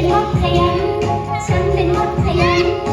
็นมดขยัน ฉันเป็นมดขยัน